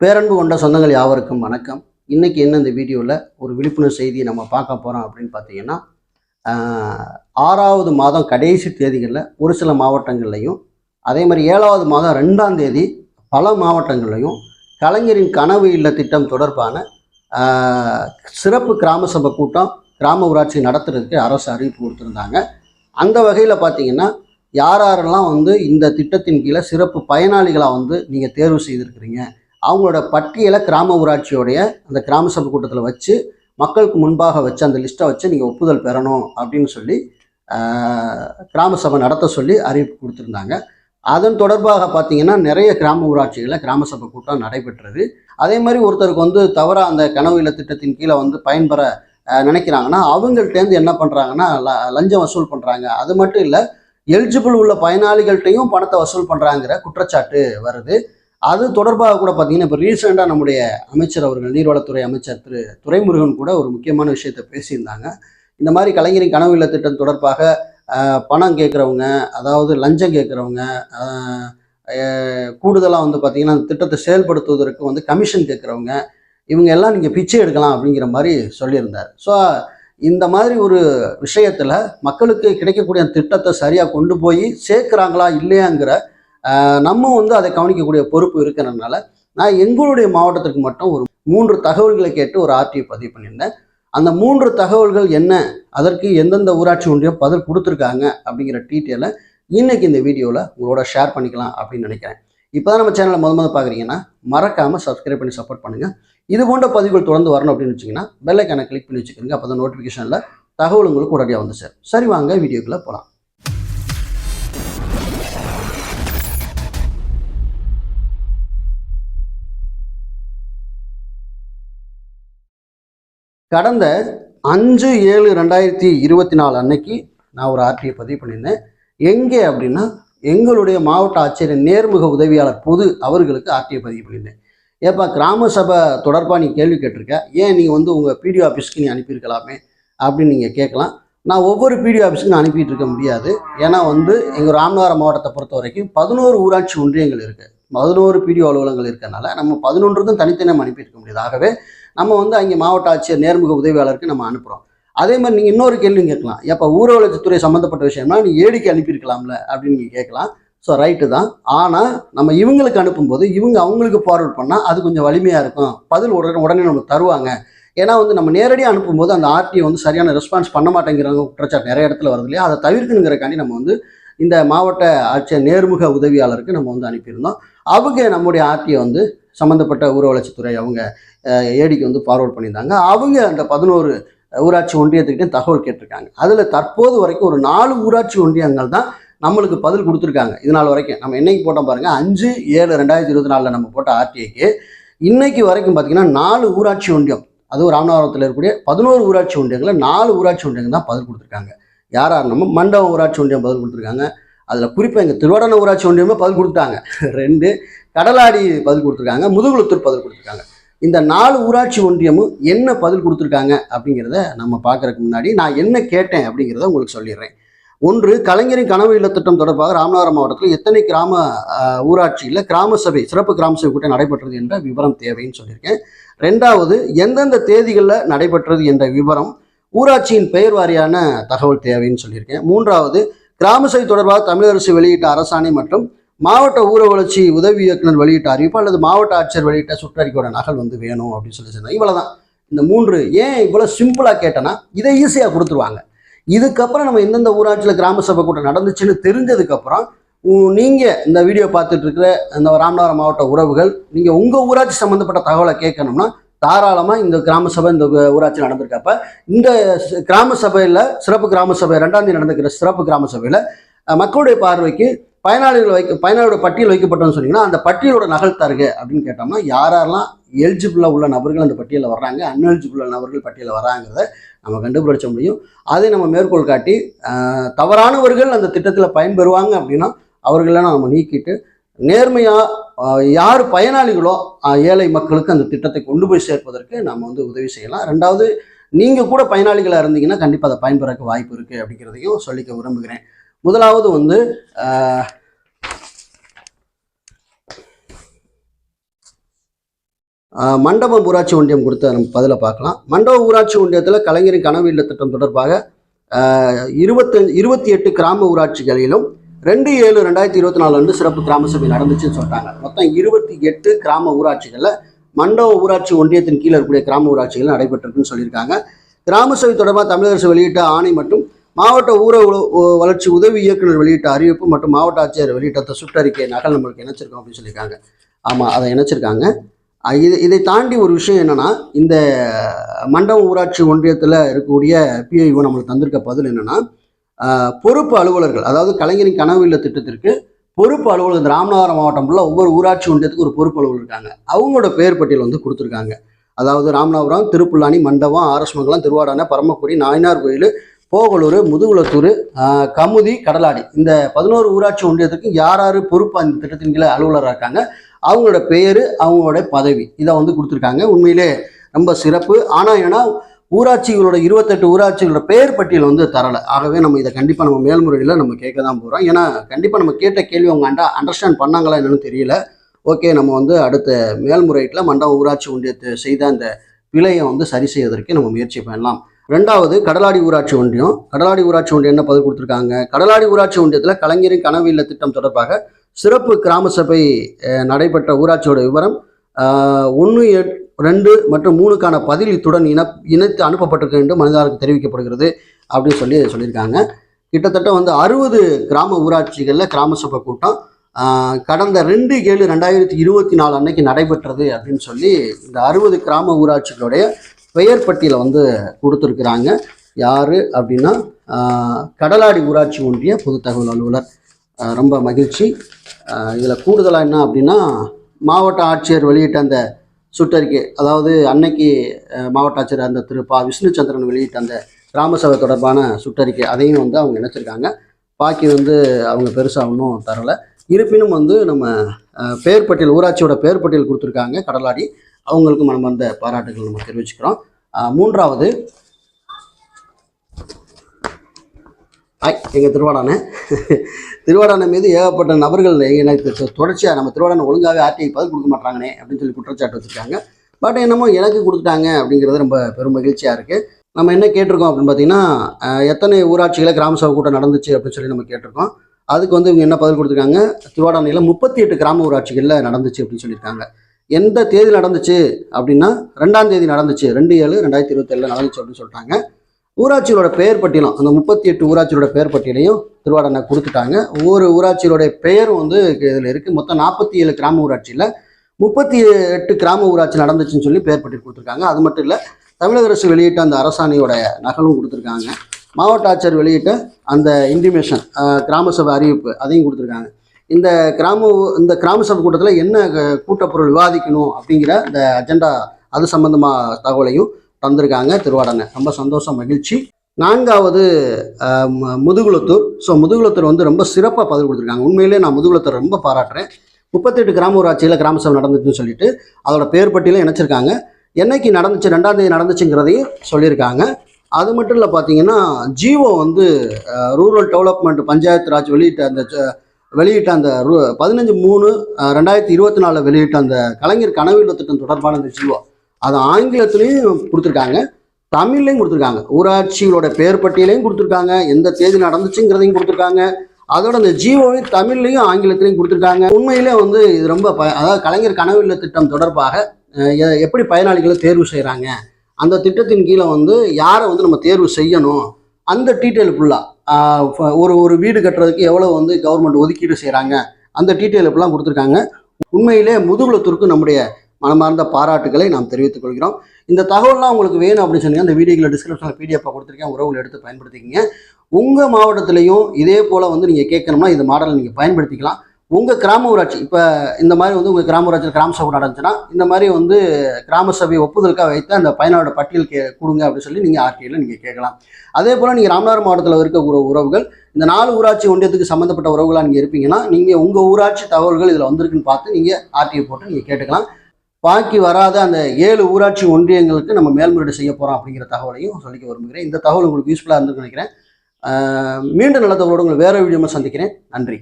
பேரன்பு கொண்ட சொந்தங்கள் யாவருக்கும் வணக்கம். இன்றைக்கி என்ன இந்த வீடியோவில் ஒரு விழிப்புணர்வு செய்தியை நம்ம பார்க்க போகிறோம் அப்படின்னு பார்த்தீங்கன்னா ஆறாவது மாதம் கடைசி தேதிகளில் ஒரு சில மாவட்டங்கள்லையும் அதே மாதிரி ஏழாவது மாதம் ரெண்டாம் தேதி பல மாவட்டங்கள்லையும் கலைஞரின் கனவு இல்ல திட்டம் தொடர்பான சிறப்பு கிராம சபை கூட்டம் கிராம ஊராட்சி நடத்துறதுக்கு அரசு அறிவிப்பு கொடுத்துருந்தாங்க. அந்த வகையில் பார்த்தீங்கன்னா யார் யாரெல்லாம் வந்து இந்த திட்டத்தின் கீழே சிறப்பு பயனாளிகளாக வந்து நீங்கள் தேர்வு செய்திருக்கிறீங்க? அவங்களோட பட்டியலை கிராம ஊராட்சியோடைய அந்த கிராம சபை கூட்டத்தில் வச்சு மக்களுக்கு முன்பாக வச்சு அந்த லிஸ்ட்டை வச்சு நீங்கள் ஒப்புதல் பெறணும் அப்படின்னு சொல்லி கிராம சபை நடத்த சொல்லி அறிவிப்பு கொடுத்துருந்தாங்க. அதன் தொடர்பாக பார்த்தீங்கன்னா நிறைய கிராம ஊராட்சிகளில் கிராம சபை கூட்டம் நடைபெற்றது. அதே மாதிரி ஒருத்தருக்கு வந்து தவறாக அந்த கனவு இல்ல திட்டத்தின் கீழே வந்து பயன்பெற நினைக்கிறாங்கன்னா அவங்கள்ட்டேருந்து என்ன பண்ணுறாங்கன்னா லஞ்சம் வசூல் பண்ணுறாங்க அது மட்டும் இல்லை எலிஜிபிள் உள்ள பயனாளிகள்கிட்டையும் பணத்தை வசூல் பண்ணுறாங்கிற குற்றச்சாட்டு வருது. அது தொடர்பாக கூட பார்த்தீங்கன்னா இப்போ ரீசெண்டாக நம்முடைய அமைச்சர் அவர்கள் நீர்வளத்துறை அமைச்சர் திரு துரைமுருகன் கூட ஒரு முக்கியமான விஷயத்த பேசியிருந்தாங்க. இந்த மாதிரி கலைஞரின் கனவு இல்ல திட்டம் தொடர்பாக பணம் கேட்குறவங்க அதாவது லஞ்சம் கேட்குறவங்க கூடுதலாக வந்து பார்த்தீங்கன்னா அந்த திட்டத்தை செயல்படுத்துவதற்கு வந்து கமிஷன் கேட்குறவங்க இவங்க எல்லாம் நீங்கள் பிச்சை எடுக்கலாம் அப்படிங்கிற மாதிரி சொல்லியிருந்தார். ஸோ இந்த மாதிரி ஒரு விஷயத்தில் மக்களுக்கு கிடைக்கக்கூடிய திட்டத்தை சரியாக கொண்டு போய் சேர்க்குறாங்களா இல்லையாங்கிற நம்ம வந்து அதை கவனிக்கக்கூடிய பொறுப்பு இருக்கிறதுனால நான் எங்களுடைய மாவட்டத்திற்கு மட்டும் ஒரு மூன்று தகவல்களை கேட்டு ஒரு ஆர்டிஐ பதிவு பண்ணியிருந்தேன். அந்த மூன்று தகவல்கள் என்ன? அதற்கு எந்தெந்த ஊராட்சி ஒன்றியம் பதில் கொடுத்துருக்காங்க? அப்படிங்கிற டீட்டெயிலை இன்னைக்கு இந்த வீடியோவில் உங்களோட ஷேர் பண்ணிக்கலாம் அப்படின்னு நினைக்கிறேன். இப்போ தான் நம்ம சேனலை முத முதல் பார்க்குறீங்கன்னா மறக்காமல் சப்ஸ்கிரைப் பண்ணி சப்போர்ட் பண்ணுங்கள் இது போன்ற பதிவுகள் தொடர்ந்து வரணும் அப்படின்னு வச்சிங்கன்னா பெல்லைக்கான கிளிக் பண்ணி வச்சுக்கோங்க. அப்போ தான் நோட்டிஃபிகேஷனில் தகவல் உங்களுக்கு உடனடியாக வந்து சார் சரி வாங்க வீடியோக்குள்ளே போகலாம் கடந்த அஞ்சு ஏழு ரெண்டாயிரத்தி இருபத்தி நாலு அன்னைக்கு நான் ஒரு ஆர்டிஐ பதிவு பண்ணியிருந்தேன். எங்கே அப்படின்னா எங்களுடைய மாவட்ட ஆட்சியர் நேர்முக உதவியாளர் பொது அவர்களுக்கு ஆர்டிஐ பதிவு பண்ணியிருந்தேன். ஏப்பா கிராம சபை தொடர்பாக நீ கேள்வி கேட்டிருக்க? ஏன் நீ வந்து உங்கள் பிடிஓ ஆஃபீஸ்க்கு நீ அனுப்பியிருக்கலாமே? அப்படின்னு நீங்கள் கேட்கலாம். நான் ஒவ்வொரு பிடிஓ ஆஃபீஸுக்கும் நான் அனுப்பிட்டு இருக்க முடியாது. ஏன்னா வந்து எங்கள் ராமநாதபுரம் மாவட்டத்தை பொறுத்த வரைக்கும் பதினோரு ஊராட்சி ஒன்றியங்கள் இருக்குது பதினோரு பிடிஓ அலுவலகங்கள் இருக்கிறனால நம்ம பதினொன்றுக்கும் தனித்தனியாக நம்ம அனுப்பியிருக்க முடியாது. ஆகவே நம்ம வந்து அங்கே மாவட்ட ஆட்சியர் நேர்முக உதவியாளருக்கு நம்ம அனுப்புகிறோம் அதே மாதிரி நீங்கள் இன்னொரு கேள்வி கேட்கலாம். எப்போ ஊர சம்மந்தப்பட்ட விஷயம்னா நீ ஏடிக்கு அனுப்பியிருக்கலாம்ல அப்படின்னு நீங்கள் கேட்கலாம். ஸோ ரைட்டு தான். ஆனால் நம்ம இவங்களுக்கு அனுப்பும்போது இவங்க அவங்களுக்கு ஃபார்வர்ட் பண்ணால் அது கொஞ்சம் வலிமையாக இருக்கும். பதில் உடனே உடனே நமக்கு தருவாங்க. ஏன்னா வந்து நம்ம நேரடியாக அனுப்பும்போது அந்த ஆர்டிஐ வந்து சரியான ரெஸ்பான்ஸ் பண்ண மாட்டேங்கிறாங்க குற்றச்சாட்டு நிறைய இடத்துல வருது இல்லையா? அதை தவிர்க்கணுங்கிறக்காண்டி நம்ம வந்து இந்த மாவட்ட ஆட்சியர் நேர்முக உதவியாளருக்கு நம்ம வந்து அனுப்பியிருந்தோம். அவங்க நம்முடைய ஆர்டிஐ வந்து சம்மந்தப்பட்ட ஊர வளர்ச்சித்துறை அவங்க ஏடிக்கு வந்து ஃபார்வர்ட் பண்ணியிருந்தாங்க. அவங்க அந்த பதினோரு ஊராட்சி ஒன்றியத்துக்கிட்டே தகவல் கேட்டிருக்காங்க. அதில் தற்போது வரைக்கும் ஒரு நாலு ஊராட்சி ஒன்றியங்கள் தான் நம்மளுக்கு பதில் கொடுத்துருக்காங்க. இது நாள் வரைக்கும். நம்ம என்னைக்கு போட்டோம் பாருங்க. அஞ்சு ஏழு ரெண்டாயிரத்தி இருபத்தி நாலில் நம்ம போட்ட ஆர்டிஐக்கு இன்னைக்கு வரைக்கும் பார்த்தீங்கன்னா நாலு ஊராட்சி ஒன்றியம் அதுவும் ராமநாதபுரத்தில் இருக்கக்கூடிய பதினோரு ஊராட்சி ஒன்றியங்களில் நாலு ஊராட்சி ஒன்றியங்கள் தான் பதில் கொடுத்துருக்காங்க. யாராக நம்ம மண்டபம் ஊராட்சி ஒன்றியம் பதில் கொடுத்துருக்காங்க. அதில் குறிப்பாக எங்கள் திருவாடன ஊராட்சி ஒன்றியமே பதில் கொடுத்தாங்க ரெண்டு கடலாடி பதில் கொடுத்துருக்காங்க முதுகுளத்தூர் பதில் கொடுத்துருக்காங்க. இந்த நாலு ஊராட்சி ஒன்றியமும் என்ன பதில் கொடுத்துருக்காங்க அப்படிங்கிறத நம்ம பார்க்குறதுக்கு முன்னாடி நான் என்ன கேட்டேன் அப்படிங்கிறத உங்களுக்கு சொல்லிடுறேன். ஒன்று கலைஞரின் கனவு இல்ல திட்டம் தொடர்பாக ராமநாதபுரம் மாவட்டத்தில் எத்தனை கிராம ஊராட்சியில் கிராம சபை சிறப்பு கிராம சபை கூட்டம் நடைபெற்றது என்ற விவரம் தேவைன்னு சொல்லியிருக்கேன். ரெண்டாவது எந்தெந்த தேதிகளில் நடைபெற்றது என்ற விவரம் ஊராட்சியின் பெயர் வாரியான தகவல் தேவைன்னு சொல்லியிருக்கேன். மூன்றாவது கிராம சபை தொடர்பாக தமிழக அரசு வெளியிட்ட அரசாணை மற்றும் மாவட்ட ஊர வளர்ச்சி உதவி இயக்குனர் வெளியிட்ட அறிவிப்பு அல்லது மாவட்ட ஆட்சியர் வெளியிட்ட சுற்றறிக்கையோட நகல் வந்து வேணும் அப்படின்னு சொல்லி சொன்னாங்க இவ்வளவுதான். இந்த மூன்று ஏன் இவ்வளோ சிம்பிளாக கேட்டேன்னா இதை ஈஸியாக கொடுத்துருவாங்க. இதுக்கப்புறம் நம்ம எந்தெந்த ஊராட்சியில் கிராம சபை கூட்டம் நடந்துச்சுன்னு தெரிஞ்சதுக்கப்புறம் நீங்கள் இந்த வீடியோ பார்த்துட்டு இருக்கிற இந்த ராமநாதபுரம் மாவட்ட உறவுகள் நீங்கள் உங்கள் ஊராட்சி சம்மந்தப்பட்ட தகவலை கேட்கணும்னா தாராளமாக இந்த கிராம சபை இந்த ஊராட்சி நடந்திருக்கப்ப இந்த கிராம சபையில் சிறப்பு கிராம சபை ரெண்டாம் தேதி நடந்துக்கிற சிறப்பு கிராம சபையில் மக்களுடைய பார்வைக்கு பயனாளிகள் வைக்க பயனாளியோட பட்டியல் வைக்கப்பட்டோம்னு சொன்னீங்கன்னா அந்த பட்டியலோட நகல் தருக அப்படின்னு கேட்டோம்னா யார் யாரெல்லாம் எலிஜிபிளாக உள்ள நபர்கள் அந்த பட்டியலில் வர்றாங்க அன்எலிஜிபிள் நபர்கள் பட்டியலில் வராங்கிறத நம்ம கண்டுபிடிச்ச முடியும். அதை நம்ம மேற்கோள் காட்டி தவறானவர்கள் அந்த திட்டத்தில் பயன்பெறுவாங்க அப்படின்னா அவர்களெல்லாம் நம்ம நீக்கிட்டு நேர்மையாக யார் பயனாளிகளோ ஏழை மக்களுக்கு அந்த திட்டத்தை கொண்டு போய் சேர்ப்பதற்கு நம்ம வந்து உதவி செய்யலாம். ரெண்டாவது நீங்கள் கூட பயனாளிகளாக இருந்தீங்கன்னா கண்டிப்பாக அதை பயன்பெறக்கு வாய்ப்பு இருக்குது அப்படிங்கிறதையும் சொல்லிக்க விரும்புகிறேன். முதலாவது வந்து மண்டபம் ஊராட்சி ஒன்றியம் கொடுத்த நம்ம பதிலை பார்க்கலாம். மண்டபம் ஊராட்சி ஒன்றியத்தில் கலைஞரின் கனவு இல்ல திட்டம் தொடர்பாக இருபத்தஞ்சு இருபத்தி எட்டு கிராம ஊராட்சிகளிலும் ரெண்டு ஏழு ரெண்டாயிரத்தி இருபத்தி நாலு அன்று சிறப்பு கிராம சபை நடந்துச்சுன்னு சொல்லிட்டாங்க. மொத்தம் இருபத்தி எட்டு கிராம ஊராட்சிகளில் மண்டப ஊராட்சி ஒன்றியத்தின் கீழே இருக்கக்கூடிய கிராம ஊராட்சிகள் நடைபெற்றிருக்குன்னு சொல்லியிருக்காங்க. கிராம சபை தொடர்பாக தமிழக அரசு வெளியிட்ட ஆணை மற்றும் மாவட்ட ஊர உல- வளர்ச்சி உதவி இயக்குனர் வெளியிட்ட அறிவிப்பு மற்றும் மாவட்ட ஆட்சியர் வெளியிட்ட சுற்றறிக்கை நகல் நம்மளுக்கு இணைச்சிருக்கோம் அப்படின்னு சொல்லியிருக்காங்க. ஆமாம் அதை இணைச்சிருக்காங்க. இது இதை தாண்டி ஒரு விஷயம் என்னென்னா இந்த மண்டபம் ஊராட்சி ஒன்றியத்தில் இருக்கக்கூடிய பிஐஓ நம்மளுக்கு தந்திருக்க பதில் என்னென்னா பொறுப்பு அலுவலர்கள் அதாவது கலைஞரின் கனவு இல்ல திட்டத்திற்கு பொறுப்பு அலுவலர் இந்த ராமநாதபுரம் மாவட்டம் ஃபுல்லாக ஒவ்வொரு ஊராட்சி ஒன்றியத்துக்கு ஒரு பொறுப்பு அலுவலர் இருக்காங்க. அவங்களோட பெயர் பட்டியல் வந்து கொடுத்துருக்காங்க. அதாவது ராமநாதபுரம் திருப்புல்லானி மண்டபம் ஆரஸ்மங்கலம் திருவாடான பரமக்குடி நாயனார் கோயில் போகலூர் முதுகுளத்தூர் கமுதி கடலாடி. இந்த பதினோரு ஊராட்சி ஒன்றியத்துக்கு யார் யார் பொறுப்பு அந்த திட்டத்தின் கீழே அலுவலராக இருக்காங்க அவங்களோட பெயர் அவங்களோட பதவி இதை வந்து கொடுத்துருக்காங்க. உண்மையிலே ரொம்ப சிறப்பு. ஆனால் ஏன்னா ஊராட்சிகளோட இருபத்தெட்டு ஊராட்சிகளோட பெயர் பட்டியல் வந்து தரலை. ஆகவே நம்ம இதை கண்டிப்பாக நம்ம மேல்முறையில் நம்ம கேட்க தான் போகிறோம் ஏன்னா கண்டிப்பாக நம்ம கேட்ட கேள்வி அவங்க அண்டா அண்டர்ஸ்டாண்ட் பண்ணாங்களா என்னன்னு தெரியல. ஓகே நம்ம வந்து அடுத்த மேல்முறையீட்டில் மண்டபம் ஊராட்சி ஒன்றியத்தை செய்த அந்த பிழையை வந்து சரி செய்வதற்கு நம்ம முயற்சி பண்ணலாம். ரெண்டாவது கடலாடி ஊராட்சி ஒன்றியம். கடலாடி ஊராட்சி ஒன்றியம் என்ன பதில் கொடுத்துருக்காங்க? கடலாடி ஊராட்சி ஒன்றியத்தில் கலைஞரின் கனவு இல்ல திட்டம் தொடர்பாக சிறப்பு கிராம சபை நடைபெற்ற ஊராட்சியோட விவரம் ஒன்று எட் ரெண்டு மற்றும் மூணுக்கான பதில் இத்துடன் இன இணைத்து அனுப்பப்பட்டிருக்க என்று மனிதர்களுக்கு தெரிவிக்கப்படுகிறது அப்படின்னு சொல்லி சொல்லியிருக்காங்க. கிட்டத்தட்ட வந்து அறுபது கிராம ஊராட்சிகளில் கிராம சபை கூட்டம். கடந்த ரெண்டு ஏழு ரெண்டாயிரத்தி இருபத்தி நாலு அன்னைக்கு நடைபெற்றது அப்படின்னு சொல்லி இந்த அறுபது கிராம ஊராட்சிகளுடைய பெயர் பட்டியலை வந்து கொடுத்துருக்குறாங்க. யார் அப்படின்னா கடலாடி ஊராட்சி ஒன்றிய பொது தகவல் அலுவலர். ரொம்ப மகிழ்ச்சி. இதில் கூடுதலாக என்ன அப்படின்னா மாவட்ட ஆட்சியர் வெளியிட்ட அந்த சுற்றறிக்கை அதாவது அன்னைக்கு மாவட்ட ஆட்சியர் அந்த திரு பா. விஷ்ணுச்சந்திரன் வெளியிட்ட அந்த கிராம சபை தொடர்பான சுற்றறிக்கை அதையும் வந்து அவங்க நினச்சிருக்காங்க பாக்கி வந்து அவங்க பெருசாக ஒன்றும் தரலை. இருப்பினும் வந்து நம்ம பேர்பட்டியல் பெயர் பட்டியல் ஊராட்சியோட பெயர் பட்டியல் கொடுத்துருக்காங்க கடலாடி. அவங்களுக்கும் நம்ம அந்த பாராட்டுகள் நம்ம தெரிவிச்சுக்கிறோம். மூன்றாவது ஆய் எங்கள் திருவாடானை? திருவாடானை மீது ஏகப்பட்ட நபர்கள் எனக்கு தொ- நம்ம திருவாடானை ஒழுங்காகவே ஆர்டிஐ பதில் கொடுக்க மாட்டாங்கனே அப்படின்னு சொல்லி குற்றச்சாட்டு வச்சுருக்காங்க. பட் என்னமோ எனக்கு கொடுத்துட்டாங்க அப்படிங்கிறது ரொம்ப பெரும் மகிழ்ச்சியாக இருக்குது நம்ம என்ன கேட்டிருக்கோம் அப்படின்னு பார்த்தீங்கன்னா எத்தனை ஊராட்சிகளை கிராம சபை கூட்டம் நடந்துச்சு அப்படின்னு சொல்லி நம்ம கேட்டிருக்கோம். அதுக்கு வந்து இவங்க என்ன பதில் கொடுத்துருக்காங்க? திருவாடானையில் முப்பத்தி எட்டு கிராம ஊராட்சிகளில் நடந்துச்சு அப்படின்னு சொல்லியிருக்காங்க. எந்த தேதி நடந்துச்சு அப்படின்னா ரெண்டாம் தேதி நடந்துச்சு. ரெண்டு ஏழு ரெண்டாயிரத்தி இருபத்தேழில் நடந்துச்சு அப்படின்னு சொல்லிட்டாங்க. ஊராட்சிகளோட பெயர் பட்டியலும் அந்த முப்பத்தி எட்டு ஊராட்சியோட பெயர் பட்டியலையும் திருவாடனை கொடுத்துட்டாங்க. ஒவ்வொரு ஊராட்சியோட பெயரும் வந்து இதில் இருக்குது மொத்தம் நாற்பத்தி ஏழு கிராம ஊராட்சியில் முப்பத்தி எட்டு கிராம ஊராட்சி நடந்துச்சுன்னு சொல்லி பெயர் பட்டியல் கொடுத்துருக்காங்க. அது மட்டும் இல்லை தமிழக அரசு வெளியிட்ட அந்த அரசாணையோட நகலும் கொடுத்துருக்காங்க. மாவட்ட ஆட்சியர் வெளியிட்ட அந்த இன்டிமேஷன் கிராம சபை அறிவிப்பு அதையும் கொடுத்துருக்காங்க. இந்த கிராம இந்த கிராம சபை கூட்டத்தில் என்ன கூட்டப்பொருள் விவாதிக்கணும் அப்படிங்கிற இந்த அஜெண்டா அது சம்பந்தமாக தகவலையும் தந்திருக்காங்க திருவாடனை. ரொம்ப சந்தோஷம் மகிழ்ச்சி. நான்காவது முதுகுளத்தூர். ஸோ முதுகுளத்தூர் வந்து ரொம்ப சிறப்பாக பதில் கொடுத்துருக்காங்க. உண்மையிலே நான் முதுகுளத்தூர் ரொம்ப பாராட்டுறேன். முப்பத்தெட்டு கிராம ஊராட்சியில் கிராம சபை நடந்துச்சுன்னு சொல்லிட்டு அதோட பேர் பட்டியலும் இணைச்சிருக்காங்க. என்னைக்கு நடந்துச்சு ரெண்டாம் தேதி நடந்துச்சுங்கிறதையும் சொல்லியிருக்காங்க. அது மட்டும் இல்லை பார்த்தீங்கன்னா ஜிஓ வந்து ரூரல் டெவலப்மெண்ட் பஞ்சாயத்து ராஜ் வெளியிட்ட அந்த வெளியிட்ட அந்த ரூ பதினஞ்சு மூணு ரெண்டாயிரத்தி இருபத்தி நாலில் வெளியிட்ட அந்த கலைஞர் கனவு திட்டம் தொடர்பான அந்த ஜிஓ. அது ஆங்கிலத்திலையும் கொடுத்துருக்காங்க தமிழ்லையும் கொடுத்துருக்காங்க. ஊராட்சிகளோட பெயர் பட்டியலையும் கொடுத்துருக்காங்க எந்த தேதி நடந்துச்சுங்கிறதையும் கொடுத்துருக்காங்க. அதோட அந்த ஜிஓவையும் தமிழ்லையும் ஆங்கிலத்திலையும் கொடுத்துருக்காங்க. உண்மையிலே வந்து இது ரொம்ப ப அதாவது கலைஞர் கனவு இல்ல திட்டம் தொடர்பாக எப்படி பயனாளிகளை தேர்வு செய்கிறாங்க அந்த திட்டத்தின் கீழே வந்து யாரை வந்து நம்ம தேர்வு செய்யணும் அந்த டீட்டெயில் ஃபுல்லாக ஒரு ஒரு வீடு கட்டுறதுக்கு எவ்வளோ வந்து கவர்மெண்ட் ஒதுக்கீடு செய்கிறாங்க அந்த டீட்டெயில் ஃபுல்லாக கொடுத்துருக்காங்க. உண்மையிலே முதுகுலத்திற்கு நம்முடைய மனமார்ந்த பாராட்டுகளை நாம் தெரிவித்துக் கொள்கிறோம். இந்த தகவல்லாம் உங்களுக்கு வேணும் அப்படின்னு சொன்னீங்கன்னா இந்த வீடியோவில் டிஸ்கிரிப்ஷனில் பிடிஎஃப் கொடுத்துருக்கேன். உறவுகளை எடுத்து பயன்படுத்திக்கிங்க. உங்கள் மாவட்டத்திலையும் இதே போல் வந்து நீங்கள் கேட்கணும்னா இந்த மாடலை நீங்கள் பயன்படுத்திக்கலாம். உங்கள் கிராம ஊராட்சி இப்போ இந்த மாதிரி வந்து உங்கள் கிராம ஊராட்சியில் கிராம சபை நடந்துச்சுன்னா இந்த மாதிரி வந்து கிராம சபை ஒப்புதலுக்காக வைத்து அந்த பயனாளோட பட்டியல் கே கொடுங்க அப்படின்னு சொல்லி நீங்கள் ஆர்டிஐயில் நீங்கள் கேட்கலாம். அதே போல் நீங்கள் ராமநாதபுரம் மாவட்டத்தில் இருக்க உறவுகள் இந்த நாலு ஊராட்சி ஒன்றியத்துக்கு சம்மந்தப்பட்ட உறவுகளாக நீங்கள் இருப்பீங்கன்னா நீங்கள் உங்கள் ஊராட்சி தகவல்கள் இதில் வந்திருக்குன்னு பார்த்து நீங்கள் ஆர்டிஐ போட்டு நீங்கள் கேட்டுக்கலாம். பாக்கி வராத அந்த ஏழு ஊராட்சி ஒன்றியங்களுக்கு நம்ம மேல்முறையீடு செய்ய போகிறோம் அப்படிங்கிற தகவலையும் சொல்லிக்க விரும்புகிறேன். இந்த தகவல் உங்களுக்கு யூஸ்ஃபுல்லாக இருந்துன்னு நினைக்கிறேன். மீண்டும் நல்ல தகவலோடு உங்களை வேற வீடியோமா சந்திக்கிறேன். நன்றி.